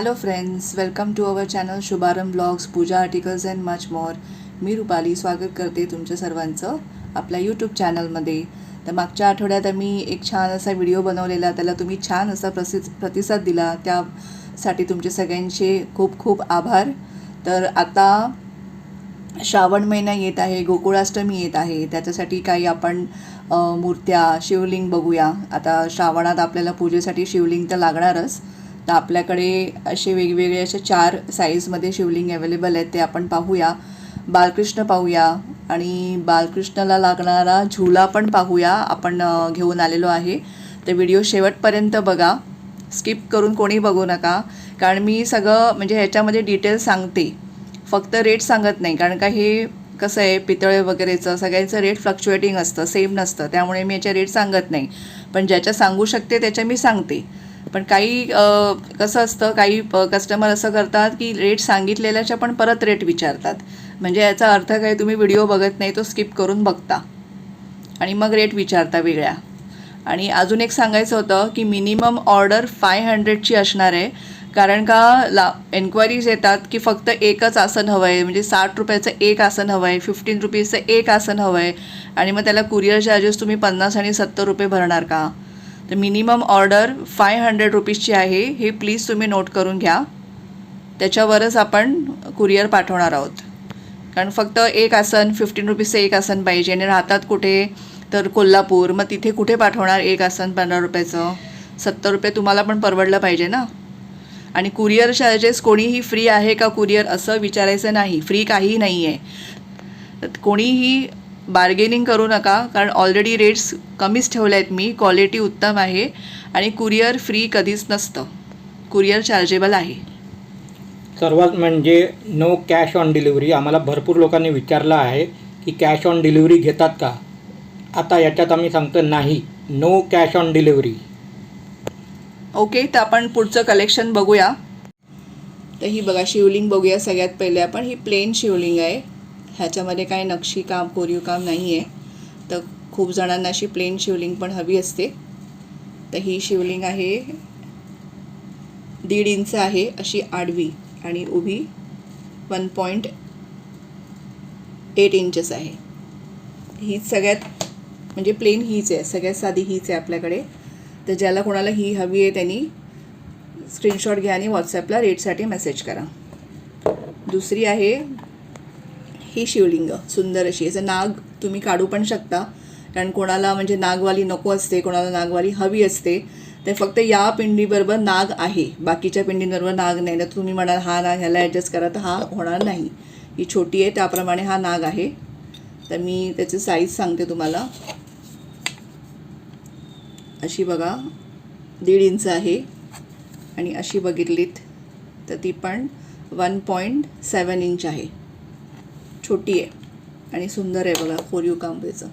Hello friends welcome to our channel Shubharambh blogs puja articles and much more मी रुपाली स्वागत करते तुमच्या सर्वांचं आपल्या यूट्यूब चॅनलमध्ये तर मागच्या आठवड्यात आम्ही एक छान असा व्हिडिओ बनवलेला त्याला तुम्ही छान असा प्रसि प्रतिसाद दिला. त्यासाठी तुमचे सगळ्यांचे खूप खूप आभार. तर आता श्रावण महिना येत आहे गोकुळाष्टमी येत आहे. त्याच्यासाठी काही आपण मूर्त्या शिवलिंग बघूया. आता श्रावणात आपल्याला पूजेसाठी शिवलिंग तर लागणारच. तर आपल्याकडे असे वेगवेगळे असे चार साईजमध्ये शिवलिंग अवेलेबल आहेत ते आपण पाहूया. बालकृष्ण पाहूया आणि बालकृष्णाला लागणारा झुला पण पाहूया. आपण घेऊन आलेलो आहे. तर व्हिडिओ शेवटपर्यंत बघा. स्किप करून कोणी बघू नका. कारण मी सगळं म्हणजे ह्याच्यामध्ये डिटेल्स सांगते. फक्त रेट सांगत नाही. कारण का हे कसं आहे पितळे वगैरेचं सगळ्यांचं रेट फ्लक्च्युएटिंग असतं सेम नसतं. त्यामुळे मी याचे रेट सांगत नाही. पण ज्याच्या सांगू शकते त्याच्या मी सांगते. पण काही कसं असतं काही कस्टमर असं करतात की रेट सांगितलेल्याच्या पण परत रेट विचारतात. म्हणजे याचा अर्थ काय तुम्ही व्हिडिओ बघत नाही तो स्किप करून बघता. आणि मग रेट विचारता वेगळ्या. आणि अजून एक सांगायचं होतं की मिनिमम ऑर्डर फाय हंड्रेडची असणार आहे. कारण का ला एन्क्वायरीज येतात की फक्त एकच आसन हवं आहे म्हणजे साठ रुपयाचं एक आसन हवं आहे फिफ्टीन रुपीजचं एक आसन हवं आहे आणि मग त्याला कुरिअर चार्जेस तुम्ही पन्नास आणि सत्तर रुपये भरणार का? तर मिनिमम ऑर्डर फाय हंड्रेड रुपीजची आहे. हे प्लीज तुम्ही नोट करून घ्या. त्याच्यावरच आपण कुरिअर पाठवणार आहोत. कारण फक्त एक आसन फिफ्टीन रुपीजचं एक आसन पाहिजे. आणि राहतात कुठे? तर कोल्हापूर. मग तिथे कुठे पाठवणार एक आसन पंधरा रुपयाचं? सत्तर रुपये तुम्हाला पण परवडलं पाहिजे ना? आणि कुरिअर चार्जेस कोणीही फ्री आहे का कुरिअर असं विचारायचं नाही. फ्री काहीही नाही आहे तर कोणीही बार्गेनिंग करू नका कारण ऑलरेडी रेट्स कमीच ठेवले आहेत मी क्वालिटी उत्तम आहे आणि कुरिअर फ्री कधीच नसतं. कुरिअर चार्जेबल आहे. सर्वात म्हणजे नो कॅश ऑन डिलिव्हरी आम्हाला भरपूर लोकांनी विचारलं आहे की कॅश ऑन डिलिव्हरी घेतात का? आता याच्यात आम्ही सांगतो नाही no cash on delivery okay तर आपण पुढचं कलेक्शन बघूया. तर ही बघा शिवलिंग बघूया सगळ्यात पहिले आपण. ही प्लेन शिवलिंग आहे. ह्याच्यामध्ये काही नक्षीकाम कोरीव काम नाही आहे तर खूप जणांना अशी प्लेन शिवलिंग पण हवी असते. तर ही शिवलिंग आहे दीड इंच आहे अशी आडवी आणि उभी वन पॉईंट एट इंचेस आहे. हीच सगळ्यात म्हणजे प्लेन हीच आहे सगळ्यात साधी हीच आहे आपल्याकडे. तर ज्याला कोणाला ही हवी आहे त्यांनी स्क्रीनशॉट घ्या आणि व्हॉट्सॲपला रेटसाठी मेसेज करा. दुसरी आहे ही शिवलिंग सुंदर अशी. याचं नाग तुम्ही काढू पण शकता. कारण कोणाला म्हणजे नागवाली नको असते कोणाला नागवाली हवी असते तर फक्त या पिंडीबरोबर नाग आहे. बाकीच्या पिंडींबरोबर नाग नाही. तर तुम्ही म्हणाल हा नाग ह्याला ॲडजस्ट करा. तर हा होणार नाही. ही छोटी आहे त्याप्रमाणे हा नाग आहे. तर मी त्याची साईज सांगते तुम्हाला. अशी बघा दीड इंच आहे. आणि अशी बघितलीत तर ती पण वन पॉईंट सेवन इंच आहे. छोटी आहे. आणि सुंदर आहे बघा कोरीव काम त्याचं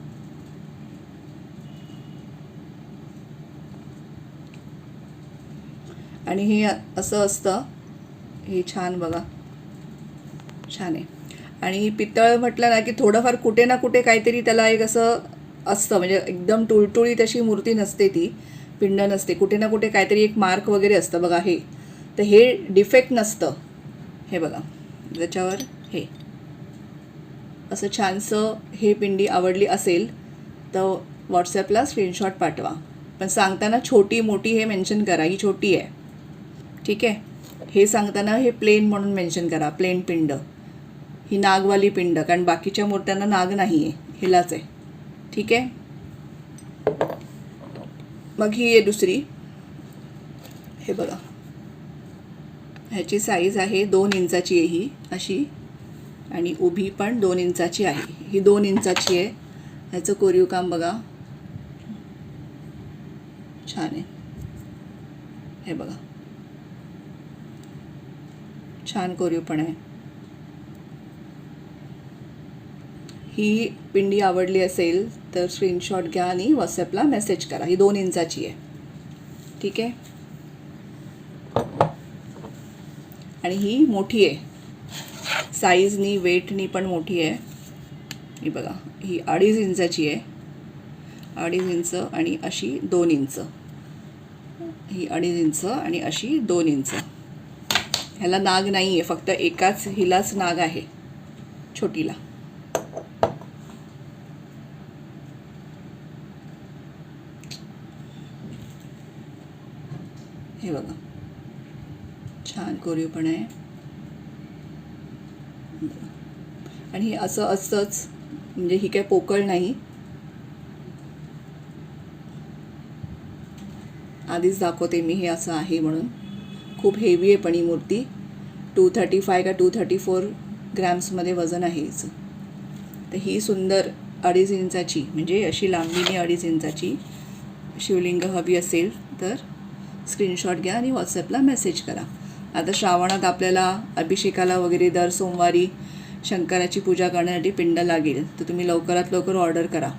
आणि हे असं असतं हे छान बघा. छान आहे. आणि पितळ म्हटलं ना की थोडंफार कुठे ना कुठे काहीतरी त्याला एक असं असतं म्हणजे एकदम टुळटुळीत अशी मूर्ती नसते ती पिंड नसते. कुठे ना कुठे काहीतरी एक मार्क वगैरे असतं बघा हे. तर हे डिफेक्ट नसतं. हे बघा. त्याच्यावर हे. असं छानसं हे पिंडी आवडली असेल तर व्हॉट्सॲपला स्क्रीनशॉट पाठवा. पण सांगताना छोटी मोठी हे मेन्शन करा ही छोटी आहे. ठीक आहे? हे सांगताना हे प्लेन म्हणून मेन्शन करा प्लेन पिंड. ही नागवाली पिंड कारण बाकीच्या मूर्त्यांना नाग नाही आहे हिलाच आहे. ठीक आहे? मग ही आहे दुसरी. हे बघा. ह्याची साईज आहे दोन इंचाची आहे ही अशी. आणि उभी पण दोन इंचाची आहे. ही दोन इंचाची आहे. ह्याचं कोरीव काम बघा. छान आहे. हे बघा. छान कोरीव पण आहे. ही पिंडी आवडली असेल तर स्क्रीनशॉट घ्या आणि व्हॉट्सॲपला मेसेज करा. ही दोन इंचाची आहे. ठीक आहे? आणि ही मोठी आहे. साईजनी वेटनी पण मोठी आहे. ही बघा ही अडीच इंचाची आहे. अडीच इंच आणि अशी दोन इंच. ही अडीच इंच आणि अशी दोन इंच. ह्याला नाग नाही आहे फक्त एकाच हिलाच नाग आहे छोटीला. हे बघा. छान कोरीव पण आहे. आणि हे असं असतंच. म्हणजे ही काय पोकळ नाही. आधीच दाखवते मी हे असं आहे म्हणून. खूप हेवी आहे पण ही मूर्ती. टू थर्टी फाय का टू थर्टी फोर ग्रॅम्समध्ये वजन आहे हिचं. तर ही सुंदर अडीच इंचाची म्हणजे अशी लांबीने अडीच इंचाची शिवलिंग हवी असेल तर स्क्रीनशॉट घ्या आणि व्हॉट्सअपला मेसेज करा. आता श्रावणात आपल्याला अभिषेकाला वगैरे दर सोमवारी शंकराची पूजा करण्यासाठी पिंड लागेल. तर तुम्ही लवकरात लवकर ऑर्डर करा.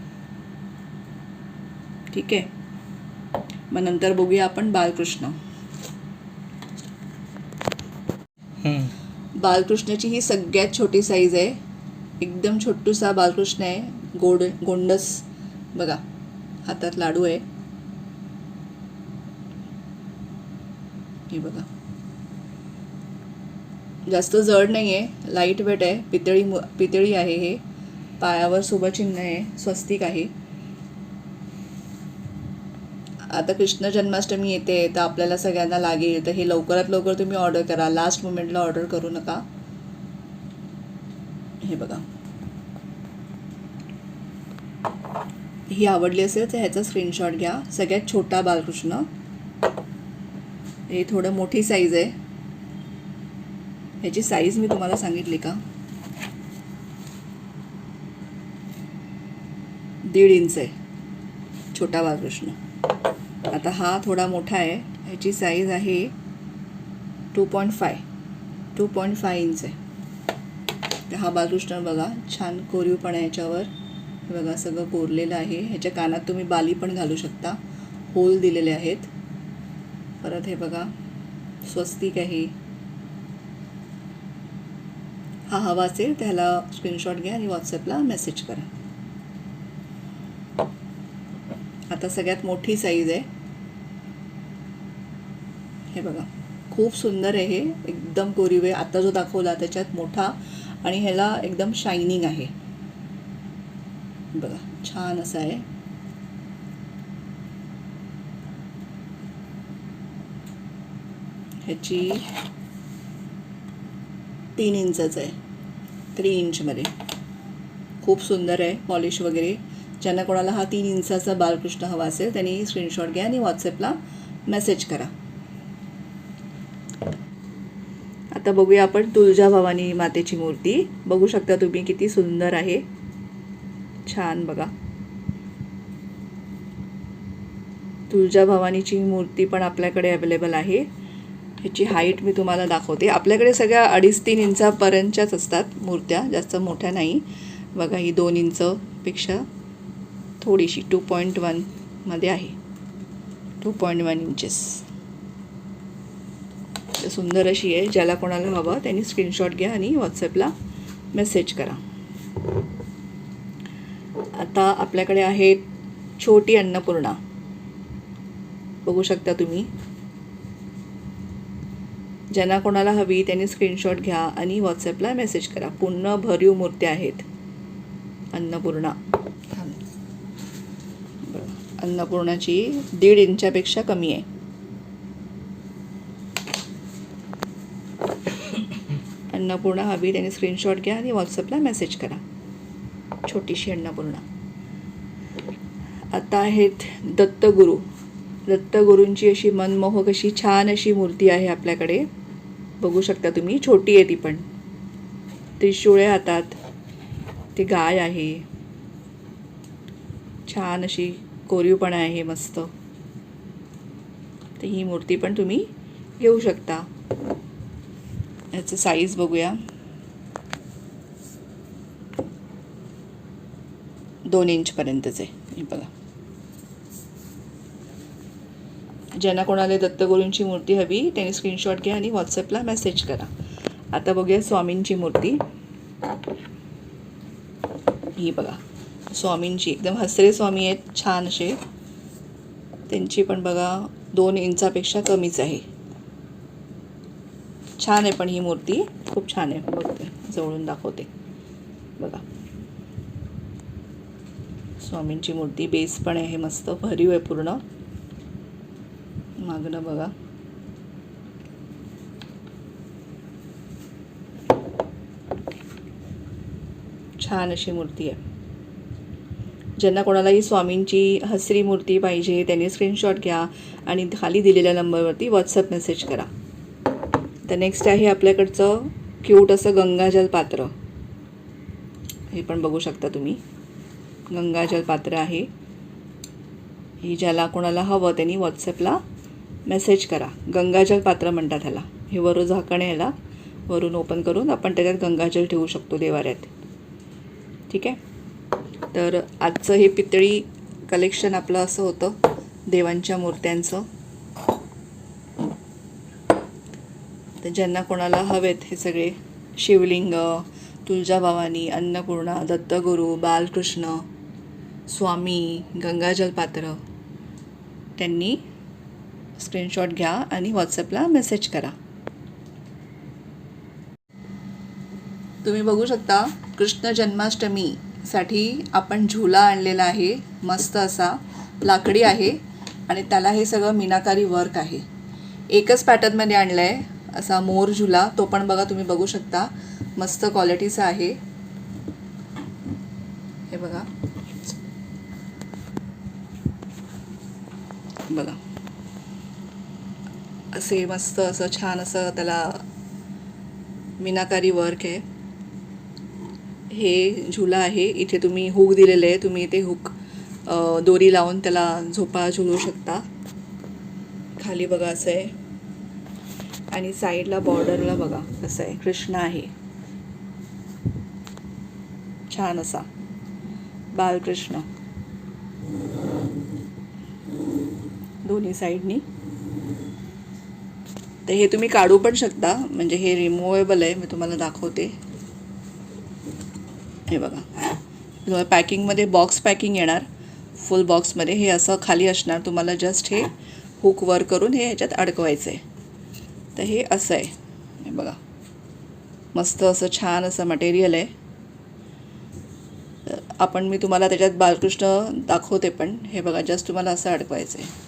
ठीक आहे? मग नंतर बघूया आपण बालकृष्ण. बालकृष्णाची ही सगळ्यात छोटी साईज आहे. एकदम छोटूसा बालकृष्ण आहे. गोड गोंडस बघा हातात लाडू आहे. हे बघा. जास्त जड नाही आहे लाइट वेट आहे पितळी मु- पितळी आहे हे. पायावर शुभचिन्ह आहे स्वस्तिक आहे. आता कृष्ण जन्माष्टमी येते तर आपल्याला सगळ्यांना लागेल तर हे लवकरात लवकर तुम्ही ऑर्डर करा. लास्ट मोमेंटला ऑर्डर करू नका. हे बघा. ही आवडली असेल तर ह्याचा स्क्रीनशॉट घ्या. सगळ्यात छोटा बालकृष्ण. हे थोडं मोठी साईज आहे. ह्याची साईज मी तुम्हाला सांगितली का? दीड इंच आहे. छोटा बालकृष्ण आता हा थोडा मोठा आहे. ह्याची साईज आहे two point five two point five inch आहे. तर हा बालकृष्ण बघा. छान कोरीव पण आहे ह्याच्यावर. हे बघा सगळं कोरलेलं आहे. ह्याच्या कानात तुम्ही बाली पण घालू शकता. होल दिलेले आहेत. परत हे बघा स्वस्तिक आहे. हा हवा असेल त्याला स्क्रीनशॉट घ्या आणि व्हॉट्सअपला मेसेज करा. आता सगळ्यात मोठी साईज आहे. हे बघा खूप सुंदर आहे हे. एकदम कोरीव आहे आता जो दाखवला त्याच्यात मोठा आणि ह्याला एकदम शायनिंग आहे. बघा छान असा आहे. ह्याची तीन इंचच आहे. थ्री इंचमध्ये खूप सुंदर आहे पॉलिश वगैरे. ज्यांना कोणाला हा तीन इंचाचा बालकृष्ण हवा असेल त्यांनी स्क्रीनशॉट घ्या आणि व्हॉट्सअपला मेसेज करा. आता बघूया आपण तुळजाभवानी मातेची मूर्ती. बघू शकता तुम्ही किती सुंदर आहे. छान बघा. तुळजाभवानीची मूर्ती पण आपल्याकडे अवेलेबल आहे. ह्याची हाईट मी तुम्हाला दाखवते. आपल्याकडे सगळ्या अडीच तीन इंचापर्यंतच्याच असतात मूर्त्या जास्त मोठ्या नाही. बघा ही दोन इंचपेक्षा थोडीशी टू पॉईंट वनमध्ये आहे. टू पॉईंट वन इंचेस सुंदर अशी आहे. ज्याला कोणाला हवं त्यांनी स्क्रीनशॉट घ्या आणि व्हॉट्सअपला मेसेज करा. आता आपल्याकडे आहे छोटी अन्नपूर्णा. बघू शकता तुम्ही. ज्यांना कोणाला हवी त्यांनी स्क्रीनशॉट घ्या आणि व्हॉट्सअपला मेसेज करा. पूर्ण भरीव मूर्त्या आहेत. अन्नपूर्णा. अन्नपूर्णाची दीड इंचापेक्षा कमी आहे. अन्नपूर्णा हवी त्यांनी स्क्रीनशॉट घ्या आणि व्हॉट्सअपला मेसेज करा. छोटीशी अन्नपूर्णा. आता आहेत दत्तगुरू. दत्तगुरूंची अशी मनमोहक अशी छान अशी मूर्ती आहे आपल्याकडे. बघू शकता तुम्ही. छोटी आहे ती पण. त्रिशूळ हातात. ती गाय आहे. छान अशी कोरीवपणा आहे मस्त. तर ही मूर्ती पण तुम्ही घेऊ शकता. याचं साईज बघूया. दोन इंचपर्यंतचे हे बघा. ज्यांना कोणाला दत्तगुरूंची मूर्ती हवी त्यांनी स्क्रीनशॉट घ्या आणि व्हॉट्सअपला मेसेज करा. आता बघूया स्वामींची मूर्ती. ही बघा. स्वामींची एकदम हसरे स्वामी आहेत छान असे. त्यांची पण बघा दोन इंचापेक्षा कमीच आहे. छान आहे पण ही मूर्ती. खूप छान आहे. बघते. जवळून दाखवते. बघा. स्वामींची मूर्ती बेस पण आहे मस्त. भरीव आहे पूर्ण. मागणं बघा. छान अशी मूर्ती आहे. ज्यांना कोणालाही स्वामींची हसरी मूर्ती पाहिजे त्यांनी स्क्रीनशॉट घ्या आणि खाली दिलेल्या नंबरवरती व्हॉट्सअप मेसेज करा. तर नेक्स्ट आहे आपल्याकडचं क्यूट असं गंगाजल पात्र. हे पण बघू शकता तुम्ही. गंगाजल पात्र आहे. ही ज्याला कोणाला हवं त्यांनी व्हॉट्सअपला मेसेज करा. गंगाजल पात्र म्हणतात ह्याला. हे वरून झाकण आहे ह्याला. वरून ओपन करून आपण त्याच्यात गंगाजल ठेवू शकतो देवाऱ्यात. ठीक आहे? तर आजचं हे पितळी कलेक्शन आपलं असं होतं देवांच्या मूर्त्यांचं. तर ज्यांना कोणाला हवेत हे सगळे शिवलिंग तुळजाभवानी अन्नपूर्णा दत्तगुरू बालकृष्ण स्वामी गंगाजल पात्र त्यांनी स्क्रीनशॉट घ्या आणि व्हॉट्सअपला मेसेज करा. तुम्ही बघू शकता कृष्ण जन्माष्टमीसाठी आपण झुला आणलेला आहे मस्त असा लाकडी आहे आणि त्याला हे सगळं मीनाकारी वर्क आहे. एकच पॅटर्नमध्ये आणलं आहे असा मोर झुला तो पण बघा तुम्ही बघू शकता मस्त क्वालिटीचा आहे. हे बघा. बघा. असे मस्त असं छान असं त्याला मीनाकारी वर्क आहे. हे झुला आहे. इथे तुम्ही हुक दिलेले आहे. तुम्ही इथे हुक दोरी लावून त्याला झोपा झुलू शकता. खाली बघा असं आहे. आणि साईडला बॉर्डरला बघा कसं आहे. कृष्ण आहे. छान असा. बालकृष्ण. दोन्ही साईडनी तर हे तुम्ही काढू पण शकता. म्हणजे हे रिमुवेबल आहे. मी तुम्हाला दाखवते. हे बघा. तुम्हाला पॅकिंगमध्ये बॉक्स पॅकिंग येणार. फुल बॉक्समध्ये हे असं खाली असणार. तुम्हाला जस्ट हे हुक वर करून हे ह्याच्यात अडकवायचं आहे तर हे असं आहे. हे बघा. मस्त असं छान असं मटेरियल आहे. आपण मी तुम्हाला त्याच्यात बालकृष्ण दाखवते पण. हे बघा जस्ट तुम्हाला असं अडकवायचं आहे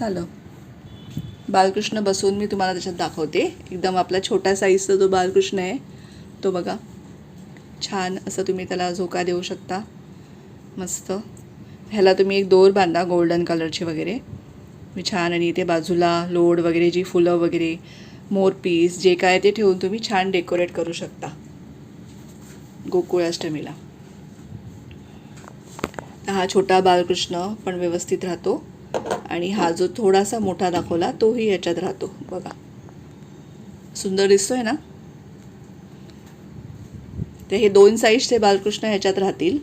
झालं. बालकृष्ण बसवून मी तुम्हाला त्याच्यात दाखवते. एकदम आपला छोटा साईजचा जो बालकृष्ण आहे तो बघा. छान असं तुम्ही त्याला झोका देऊ शकता. मस्त. ह्याला तुम्ही एक दोर बांधा गोल्डन कलरची वगैरे. मी छान आणि इथे बाजूला लोड वगैरे जी फुलं वगैरे मोर पीस जे काय ते ठेवून तुम्ही छान डेकोरेट करू शकता. गोकुळाष्टमीला हा छोटा बालकृष्ण पण व्यवस्थित राहतो. आणि हा जो थोडासा मोठा दाखवला तोही याच्यात राहतो. बघा. सुंदर दिसतोय ना? तर हे दोन साईजचे बालकृष्ण ह्याच्यात राहतील.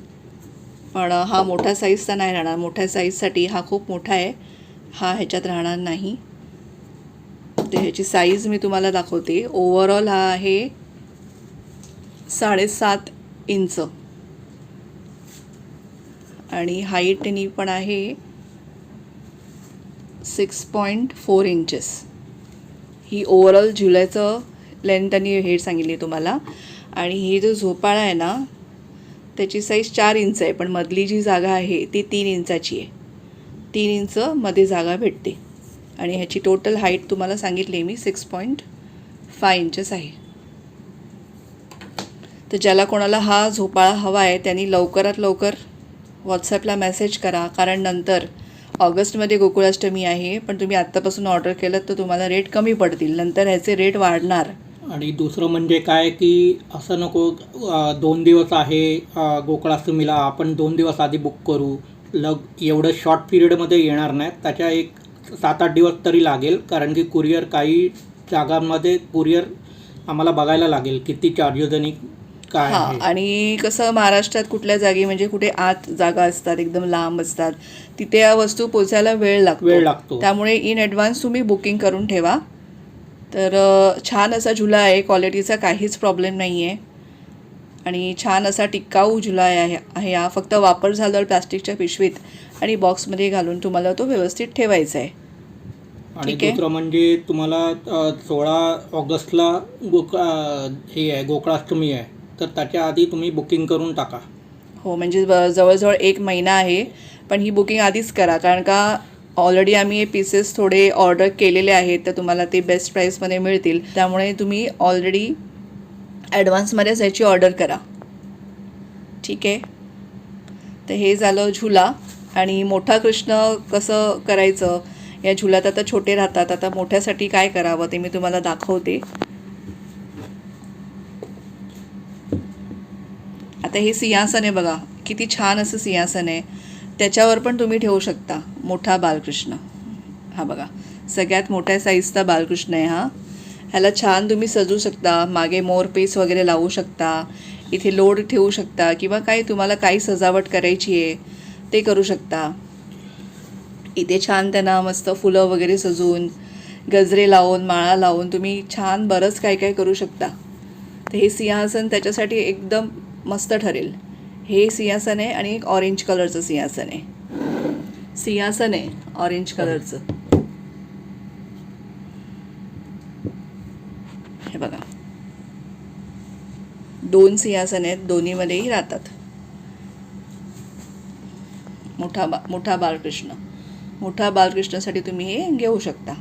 पण हा मोठा साईजचा नाही राहणार. मोठ्या साईजसाठी हा खूप मोठा आहे. हा ह्याच्यात राहणार नाही. तर ह्याची साईज मी तुम्हाला दाखवते. ओव्हरऑल हा आहे साडेसात इंच. आणि हाईटनी पण आहे सिक्स पॉईंट फोर इंचेस ही ओवरऑल झुल्याचं लेंथ आणि हेड सांगितली तुम्हाला. आणि ही जो झोपाळा आहे ना त्याची साईज चार इंच आहे पण मधली जी जागा आहे ती तीन इंचाची आहे. तीन इंच मध्ये जागा भेटते. आणि ह्याची टोटल हाईट तुम्हाला सांगितली मी सिक्स पॉईंट फाय इंचेस आहे. तर ज्याला कोणाला हा झोपाळा हवा आहे त्यांनी लवकरात लवकर व्हॉट्सॲपला मेसेज करा कारण नंतर ऑगस्टमध्ये गोकुळाष्टमी आहे पण तुम्ही आत्तापासून ऑर्डर केलं तर तुम्हाला रेट कमी पडतील. नंतर ह्याचे रेट वाढणार. आणि दुसरं म्हणजे काय की असं नको दोन दिवस आहे गोकुळाष्टमीला आपण दोन दिवस आधी बुक करू. लग एवढं शॉर्ट पिरियडमध्ये येणार नाहीत. त्याच्या एक सात आठ दिवस तरी लागेल कारण की कुरिअर काही जागांमध्ये कुरिअर आम्हाला बघायला लागेल किती चार्जेस आणि काय हां आहे? आणि कसं महाराष्ट्रात कुठल्या जागी म्हणजे कुठे आत जागा असतात एकदम लांब असतात तिथे या वस्तू पोचायला वेळ लागतो. वेळ लागतो. त्यामुळे इन ॲडव्हान्स तुम्ही बुकिंग करून ठेवा. तर अ, छान असा झुला आहे क्वालिटीचा काहीच प्रॉब्लेम नाही आहे आणि छान असा टिकाऊ झुला आहे आहे हा. फक्त वापर झाल्यावर प्लास्टिकच्या पिशवीत आणि बॉक्समध्ये घालून तुम्हाला तो व्यवस्थित ठेवायचा आहे. आणि ठीक आहे. दुसरं म्हणजे तुम्हाला अ, सोळा ऑगस्टला गोक हे आहे गोकुळाष्टमी आहे. तर त्याच्या आधी तुम्ही बुकिंग करून टाका. हो म्हणजे जवळजवळ एक महिना आहे पण ही बुकिंग आधीच करा. कारण का ऑलरेडी आम्ही हे पीसेस थोडे ऑर्डर केलेले आहेत तर तुम्हाला ते बेस्ट प्राईसमध्ये मिळतील. त्यामुळे तुम्ही ऑलरेडी ॲडव्हान्समध्येच याची ऑर्डर करा. ठीक आहे? तर हे झालं झुला. आणि मोठा कृष्ण कसं करायचं? या झुल्यात आता छोटे राहतात. आता मोठ्यासाठी काय करावं ते मी तुम्हाला दाखवते. आता हे सिंहासन आहे बघा. किती छान असं सिंहासन आहे. त्याच्यावर पण तुम्ही ठेवू शकता. मोठा बालकृष्ण. हा बघा. सगळ्यात मोठ्या साईजचा बालकृष्ण आहे हा. ह्याला छान तुम्ही सजू शकता. मागे मोरपीस वगैरे लावू शकता. इथे लोड ठेवू शकता. किंवा काही तुम्हाला काही सजावट करायची आहे ते करू शकता. इथे छान त्यांना मस्त फुलं वगैरे सजवून गजरे लावून माळा लावून तुम्ही छान बरंच काय काय करू शकता. तर हे सिंहासन त्याच्यासाठी एकदम मस्त ठरेल. हे सिंहासन आहे आणि एक ऑरेंज कलरचं सिंहासन आहे. सिंहासन आहे ऑरेंज कलरचं हे बघा. दोन सिंहासन आहेत दोन्हीमध्येही राहतात. मोठा बा मोठा बालकृष्ण मोठा बालकृष्णासाठी तुम्ही हे घेऊ शकता.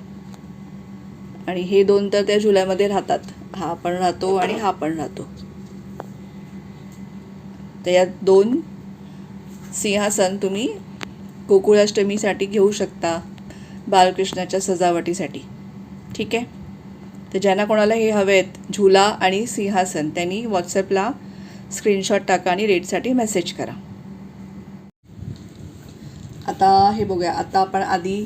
आणि हे दोन तर त्या झुल्यामध्ये राहतात. हा पण राहतो आणि हा पण राहतो. तर यात दोन सिंहासन तुम्ही गोकुळाष्टमीसाठी घेऊ शकता बालकृष्णाच्या सजावटीसाठी. ठीक आहे? तर ज्यांना कोणाला हे हवे आहेत झुला आणि सिंहासन त्यांनी व्हॉट्सअपला स्क्रीनशॉट टाका आणि रेटसाठी मेसेज करा. आता हे बघूया आता आपण आधी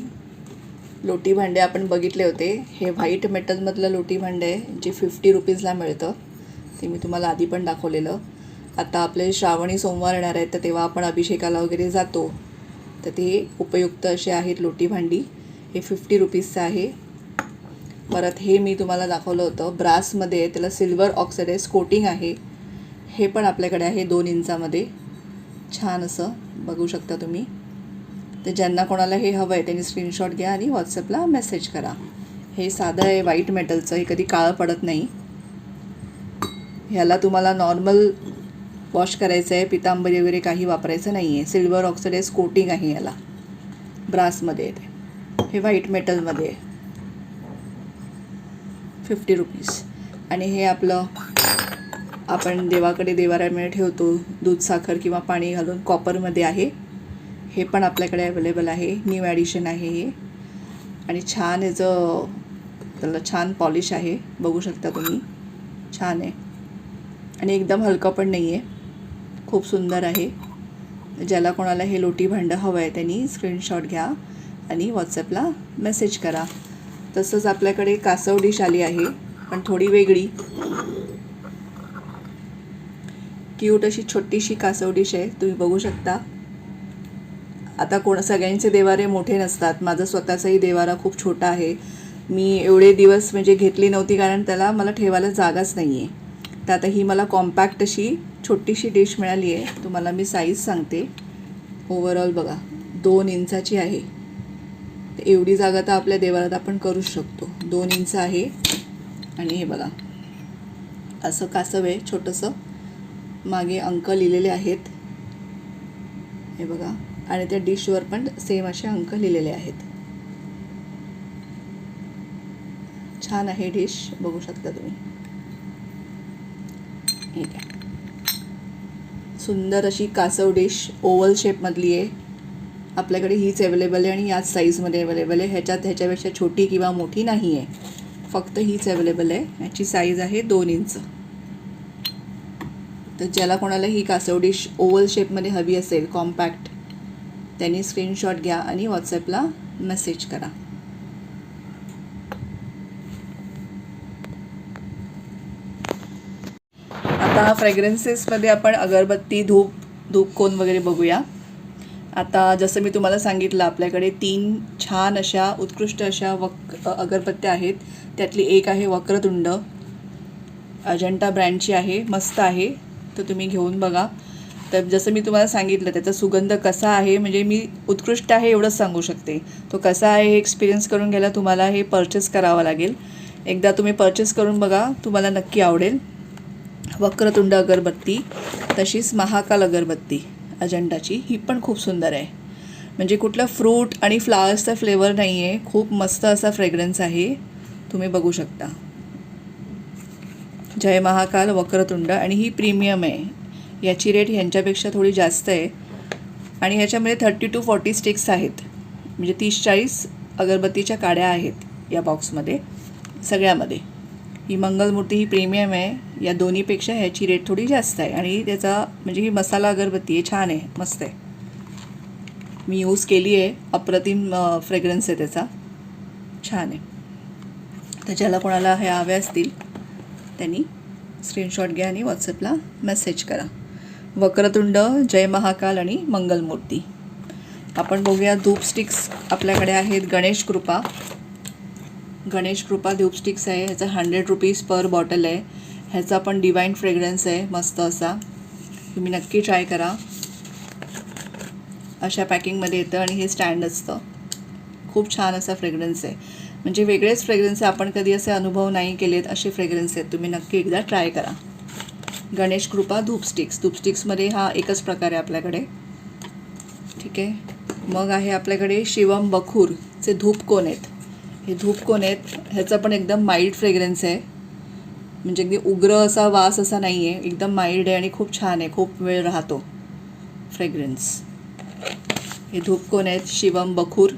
लोटी भांडे आपण बघितले होते. हे व्हाईट मेटलमधलं लोटी भांडे आहे जे फिफ्टी रुपीजला मिळतं. ते मी तुम्हाला आधी पण दाखवलेलं. आता आपले श्रावणी सोमवार येणार आहेत तर तेव्हा आपण अभिषेकाला वगैरे जातो. तर ते उपयुक्त असे आहेत लोटी भांडी. हे फिफ्टी रुपीजचं आहे. परत हे मी तुम्हाला दाखवलं होतं. ब्रासमध्ये त्याला सिल्वर ऑक्सिडाईज कोटिंग आहे. हे पण आपल्याकडे आहे दोन इंचामध्ये. छान असं बघू शकता तुम्ही. तर ज्यांना कोणाला हे हवं आहे त्यांनी स्क्रीनशॉट घ्या आणि व्हॉट्सअपला मेसेज करा. हे साधं आहे व्हाईट मेटलचं हे कधी काळं पडत नाही. ह्याला तुम्हाला नॉर्मल वॉश करायचं आहे पितांबरी वगैरे काही वापरायचं नाही आहे सिल्वर ऑक्सिडाईज कोटिंग आहे याला. ब्रासमध्ये ते. हे व्हाईट मेटलमध्ये. आहे फिफ्टी रुपीज. आणि हे आपलं आपण देवाकडे देवाऱ्यामध्ये ठेवतो. दूध साखर किंवा पाणी घालून कॉपरमध्ये आहे. हे पण आपल्याकडे अवेलेबल आहे. न्यू ॲडिशन आहे हे. आणि छान याचं त्याला छान पॉलिश आहे. बघू शकता तुम्ही. छान आहे. आणि एकदम हलकं पण नाही आहे खूप सुंदर आहे. ज्याला कोणाला हे लोटी भांडं हवं आहे त्यांनी स्क्रीनशॉट घ्या आणि व्हॉट्सॲपला मेसेज करा. तसंच आपल्याकडे कासव डिश आली आहे पण थोडी वेगळी. क्यूट अशी छोटीशी कासव डिश आहे तुम्ही बघू शकता. आता कोण सगळ्यांचे देवारे मोठे नसतात. माझा स्वतःचाही देवारा खूप छोटा आहे. मी एवढे दिवस म्हणजे घेतली नव्हती कारण त्याला मला ठेवायला जागाच नाही आहे तर आता ही मला कॉम्पॅक्ट अशी छोटीशी डिश मिळाली आहे. तुम्हाला मी साईज सांगते. ओवरऑल बघा दोन इंचाची आहे. एवढी जागा तर आपल्या देवारात आपण करू शकतो. दोन इंच आहे. आणि हे बघा असं कासव आहे छोटंसं. मागे अंक लिहिलेले आहेत. हे बघा आणि त्या डिशवर पण सेम असे अंक लिहिलेले आहेत. छान आहे डिश बघू शकता तुम्ही. ठीक आहे सुंदर अशी कासव डिश ओव्हल शेपमधली आहे. आपल्याकडे हीच अवेलेबल आहे आणि याच साईजमध्ये अवेलेबल आहे. ह्याच्यात ह्याच्यापेक्षा छोटी किंवा मोठी नाही आहे. फक्त हीच अवेलेबल आहे. ह्याची साईज आहे दोन इंच. तर ज्याला कोणाला ही कासव डिश ओव्हल शेपमध्ये हवी असेल कॉम्पॅक्ट त्यांनी स्क्रीनशॉट घ्या आणि व्हॉट्सॲपला मेसेज करा. आता फ्रेग्रन्सेसमध्ये आपण अगरबत्ती धूप धूपकोन वगैरे बघूया. आता जसं मी तुम्हाला सांगितलं आपल्याकडे तीन छान अशा उत्कृष्ट अशा वक अगरबत्त्या आहेत. त्यातली एक आहे वक्रतुंड. अजंटा ब्रँडची आहे मस्त आहे. तर तुम्ही घेऊन बघा. तर जसं मी तुम्हाला सांगितलं त्याचा सुगंध कसा आहे म्हणजे मी उत्कृष्ट आहे एवढंच सांगू शकते. तो कसा आहे हे एक्सपिरियन्स करून घ्यायला तुम्हाला हे परचेस करावं लागेल. एकदा तुम्ही परचेस करून बघा तुम्हाला नक्की आवडेल. वक्रतुंड अगरबत्ती तशीच महाकाल अगरबत्ती अजंटाची ही पण खूप सुंदर आहे. म्हणजे कुठलं फ्रूट आणि फ्लावर्सचा फ्लेवर नाही आहे खूप मस्त असा फ्रेग्रन्स आहे. तुम्ही बघू शकता. जय महाकाल वक्रतुंड आणि ही प्रीमियम आहे. याची रेट ह्यांच्यापेक्षा थोडी जास्त आहे. आणि ह्याच्यामध्ये थर्टी टू फॉर्टी स्टिक्स आहेत. म्हणजे तीस चाळीस अगरबत्तीच्या काड्या आहेत या बॉक्समध्ये सगळ्यामध्ये. ही मंगलमूर्ती ही प्रीमियम आहे या दोन्हीपेक्षा ह्याची रेट थोडी जास्त आहे. आणि त्याचा म्हणजे ही मसाला अगरबत्ती आहे छान आहे मस्त आहे. मी यूज केली आहे अप्रतिम फ्रेग्रन्स आहे त्याचा. छान आहे. तर ज्याला कोणाला हे हवे असतील त्यांनी स्क्रीनशॉट घ्या आणि व्हॉट्सअपला मेसेज करा. वक्रतुंड जय महाकाल आणि मंगलमूर्ती. आपण बघूया धूप स्टिक्स आपल्याकडे आहेत गणेश कृपा. गणेश कृपा धूपस्टिक्स आहे ह्याचा हंड्रेड रुपीज पर बॉटल आहे ह्याचा पण डिवाईन फ्रेग्रन्स आहे मस्त असा. तुम्ही नक्की ट्राय करा. अशा पॅकिंगमध्ये येतं आणि हे स्टँड असतं. खूप छान असा फ्रेग्रन्स आहे. म्हणजे वेगळेच फ्रेग्रन्स आहे आपण कधी असे अनुभव नाही केलेत असे फ्रेग्रन्स आहेत. तुम्ही नक्की एकदा ट्राय करा. गणेश कृपा धूप स्टिक्स हा एकच प्रकार आहे आपल्याकडे. ठीक आहे? मग आहे आपल्याकडे शिवम बखूरचे धूप कोण आहेत? हे धूप कोण आहेत ह्याचा पण एकदम माइल्ड फ्रेग्रन्स आहे. म्हणजे अगदी उग्र असा वास असा नाही आहे एकदम माइल्ड आहे आणि खूप छान आहे खूप वेळ राहतो फ्रेग्रन्स हे धूप कोण आहेत शिवम बखूर.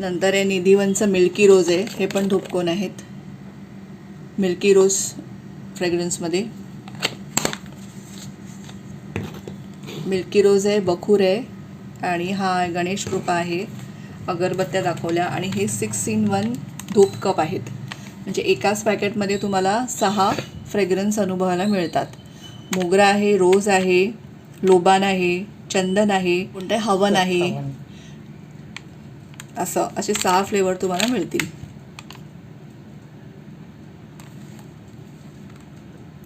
नंतर आहे निधीवनचं मिल्की रोज आहे हे पण धूपकोन आहेत? मिल्की रोज फ्रेग्रन्समध्ये मिल्की रोज आहे बखूर आहे आणि हा गणेश कृपा आहे. अगरबत्त्या दाखवल्या आणि हे सिक्स इन वन धूप कप आहेत. म्हणजे एकाच पॅकेटमध्ये तुम्हाला सहा फ्रेग्रन्स अनुभवायला मिळतात. मोगरा आहे रोज आहे लोबान आहे चंदन आहे कोणतं? हवन आहे. असं असे सहा फ्लेवर तुम्हाला मिळतील.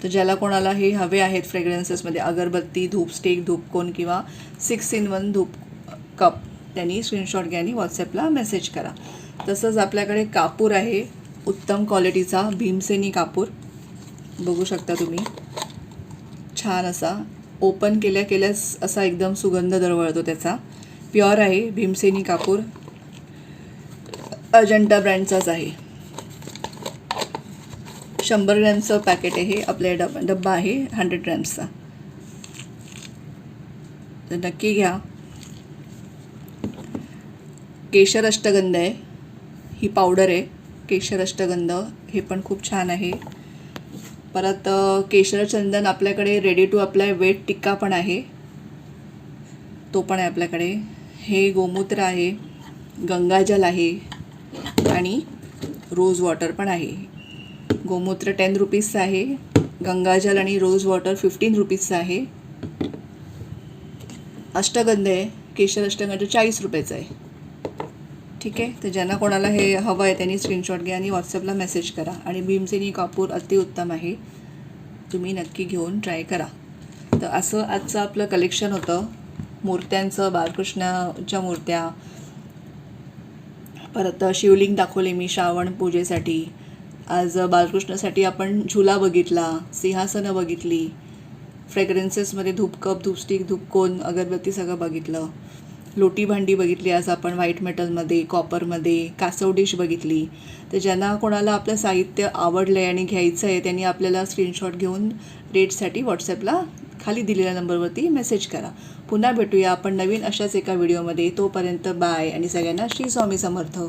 तर ज्याला कोणाला हे हवे आहेत फ्रेग्रन्सेसमध्ये अगरबत्ती धूप स्टिक धूपकोन किंवा सिक्स इन वन धूप कप त्यांनी स्क्रीनशॉट घ्या आणि व्हॉट्सॲपला मेसेज करा. तसंच आपल्याकडे कापूर आहे. उत्तम क्वालिटीचा भीमसेनी कापूर. बघू शकता तुम्ही. छान असा. ओपन केल्या केल्यास असा एकदम सुगंध दरवळतो त्याचा. प्युअर आहे भीमसेनी कापूर. अजंटा ब्रँडचाच आहे. शंभर ग्रॅमचं पॅकेट आहे. आपल्या डब डब्बा आहे. हंड्रेड ग्रॅम्सचा नक्की घ्या. केशर अष्टगंध आहे. ही पावडर आहे. केशर अष्टगंध हे पण खूप छान आहे. परत केशरचंदन केशर चंदन आपल्याकडे रेडी टू अप्लाय वेट टिक्का पण आहे. तो पण आहे आपल्याकडे. हे गोमूत्र आहे गंगाजल आहे आणि रोज वॉटर पण आहे. गोमूत्र टेन रुपीजचं आहे गंगाजल आणि रोज वॉटर फिफ्टीन रुपीजचं आहे. अष्टगंध आहे केशर अष्टगंध चाळीस रुपयाचं आहे. ठीक आहे? तर ज्यांना कोणाला हे हवं आहे त्यांनी स्क्रीनशॉट घ्या आणि व्हॉट्सअपला मेसेज करा. आणि भीमसेनी कापूर अतिउत्तम आहे. तुम्ही नक्की घेऊन ट्राय करा. तर असं आजचं आपलं कलेक्शन होतं. मूर्त्यांचं बालकृष्णाच्या मूर्त्या. परत शिवलिंग दाखवले मी श्रावण पूजेसाठी. आज बालकृष्णासाठी आपण झुला बघितला सिंहासनं बघितली. फ्रेग्रन्सेसमध्ये धूपकप धूपस्टिक धूपकोन अगरबत्ती सगळं बघितलं. लोटी भांडी बघितली आज आपण व्हाईट मेटलमध्ये कॉपरमध्ये कासव डिश बघितली. तर ज्यांना कोणाला आपलं साहित्य आवडलं आहे आणि घ्यायचं आहे त्यांनी आपल्याला स्क्रीनशॉट घेऊन रेटसाठी व्हॉट्सॲपला खाली दिलेल्या नंबरवरती मेसेज करा. पुन्हा भेटूया आपण नवीन अशाच एका व्हिडिओमध्ये तोपर्यंत बाय आणि सगळ्यांना श्री स्वामी समर्थ.